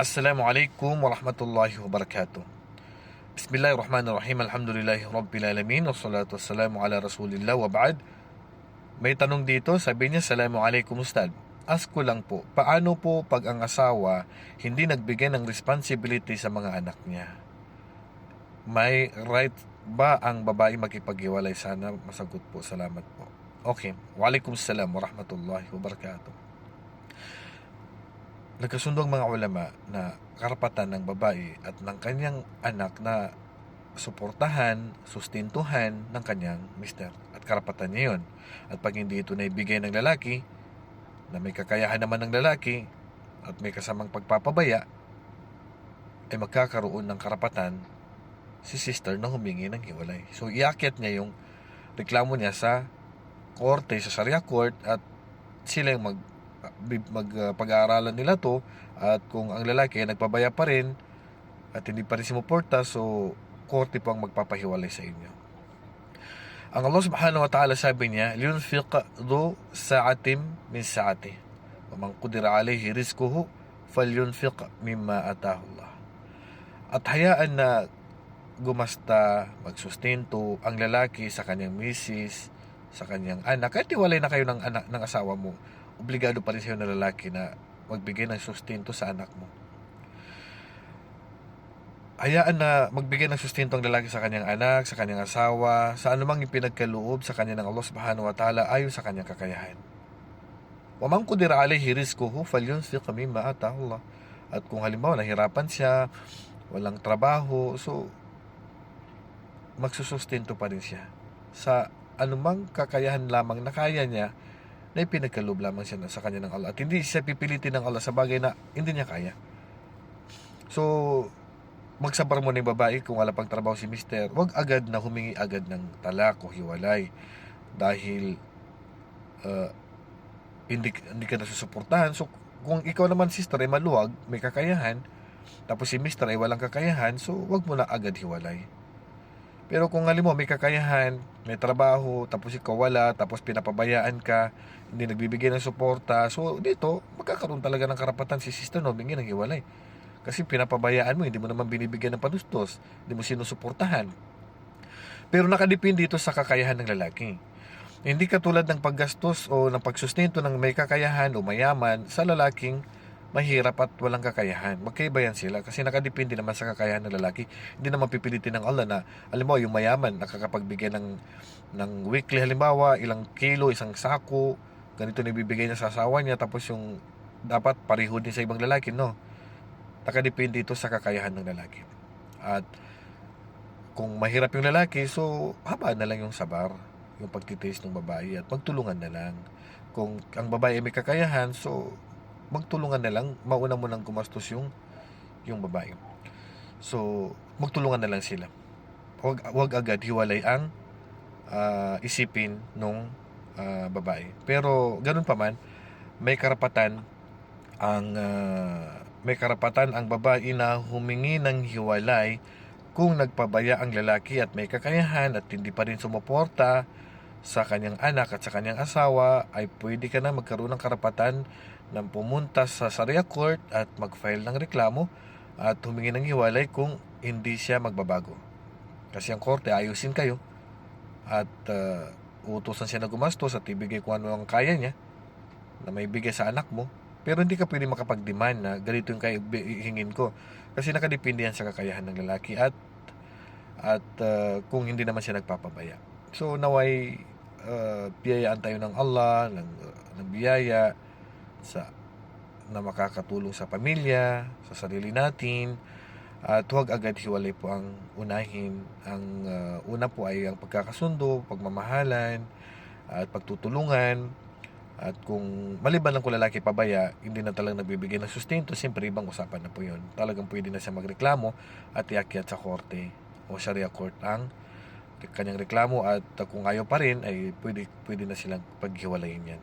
Assalamualaikum warahmatullahi wabarakatuh. Bismillahirrahmanirrahim. Alhamdulillahi rabbil alamin. Wassalatu wassalamu ala rasulillah wa ba'd. May tanong dito, sabi niya, Assalamualaikum Ustad. Ask ko lang po, paano po pag ang asawa hindi nagbigay ng responsibility sa mga anak niya? May right ba ang babae makipaghiwalay? Sana masagot po. Salamat po. Okay. Waalaikumsalam warahmatullahi wabarakatuh. Nagkasundo ang mga ulama na karapatan ng babae at ng kanyang anak na suportahan, sustintuhan ng kanyang mister. At karapatan niya yun. At pag hindi ito naibigay ng lalaki, na may kakayahan naman ng lalaki, at may kasamang pagpapabaya, ay magkakaroon ng karapatan si sister na humingi ng hiwalay. So, iakyat niya yung reklamo niya sa korte, sa Sharia court, at sila yung mag mag uh, pag-aaralan nila to at kung ang lalaki ay nagpabaya pa rin at hindi pa rin sumuporta so korte po ang magpapahiwalay sa inyo. Ang Allah subhanahu wa ta'ala sabi niya do sa'atim min sa'ati. Wa man qudira alayhi rizquhu falyunfiq mimma atahu Allah. At hayaan na gumasta magsustento ang lalaki sa kanyang misis sa kanyang anak. Kahit iwalay na kayo ng anak ng asawa mo obligado pa rin sa'yo na lalaki na magbigay ng sustento sa anak mo. Hayaan na magbigay ng sustento ang lalaki sa kanyang anak, sa kanyang asawa, sa anumang ipinagkaloob sa kanya ng Allah subhanahu wa ta'ala ayon sa kanyang kakayahan. Wa man qudira alayhi rizquhu falyunfiq mimma ataahu Allah. At kung halimbawa nahirapan siya, walang trabaho, so magsusustento pa rin siya sa anumang kakayahan lamang na kaya niya na ipinagkaloob lamang siya sa kanya ng Allah. At hindi siya pipilitin ng Allah sa bagay na hindi niya kaya. So, magsabar mo ng babae kung wala pang trabaho si mister, wag agad na humingi agad ng talak o hiwalay. Dahil uh, hindi, hindi ka nasusuportahan. So, kung ikaw naman sister ay maluwag, may kakayahan, tapos si mister ay walang kakayahan, so wag mo na agad hiwalay. Pero kung alam mo, may kakayahan, may trabaho, tapos ikaw wala, tapos pinapabayaan ka, hindi nagbibigay ng suporta, so dito, magkakaroon talaga ng karapatan si sister no, bingin ng hiwalay. Kasi pinapabayaan mo, hindi mo naman binibigyan ng panustos, hindi mo sinusuportahan. Pero nakadepende dito sa kakayahan ng lalaki. Hindi katulad ng paggastos o ng pagsustento ng may kakayahan o mayaman sa lalaking mahirap at walang kakayahan. Magkaiba yan sila kasi nakadepende naman sa kakayahan ng lalaki. Hindi naman pipilitin ng Allah na, alam mo, yung mayaman nakakapagbigay ng, ng weekly halimbawa, ilang kilo, isang sako, ganito nibibigay niya sa asawa niya, tapos yung dapat pareho din sa ibang lalaki, no? Nakadepende ito sa kakayahan ng lalaki. At kung mahirap yung lalaki, so haba na lang yung sabar, yung pagtitiis ng babae at magtulungan na lang. Kung ang babae may kakayahan, so magtulungan na lang, mauna mo nang gumastos yung yung babae. So, magtulungan na lang sila. Huwag, huwag agad hiwalay ang uh, isipin nung uh, babae. Pero, ganun pa man, may karapatan ang uh, may karapatan ang babae na humingi ng hiwalay kung nagpabaya ang lalaki at may kakayahan at hindi pa rin sumuporta sa kanyang anak at sa kanyang asawa ay pwede ka na magkaroon ng karapatan ng pumunta sa Sharia Court at mag-file ng reklamo at humingi ng hiwalay kung hindi siya magbabago. Kasi ang korte ayusin kayo at uh, utusan siya na gumastos at ibigay kung ano ang kaya niya na may bigay sa anak mo. Pero hindi ka pwede makapag-demand na ganito yung hingin ko. Kasi nakadepende yan sa kakayahan ng lalaki at at uh, kung hindi naman siya nagpapabaya. So naway uh, biyayaan tayo ng Allah, ng, ng biyaya sa na makakatulong sa pamilya, sa sarili natin, at huwag agad hiwalay po ang unahin. Ang uh, una po ay ang pagkakasundo, pagmamahalan, at pagtutulungan. At kung maliban lang kung lalaki pabaya, hindi na talagang nagbibigay ng sustento, siyempre ibang usapan na po yun. Talagang pwede na siya magreklamo at iakyat sa korte o Sharia court ang kanyang reklamo at kung ayaw pa rin ay pwede, pwede na silang paghiwalayin yan.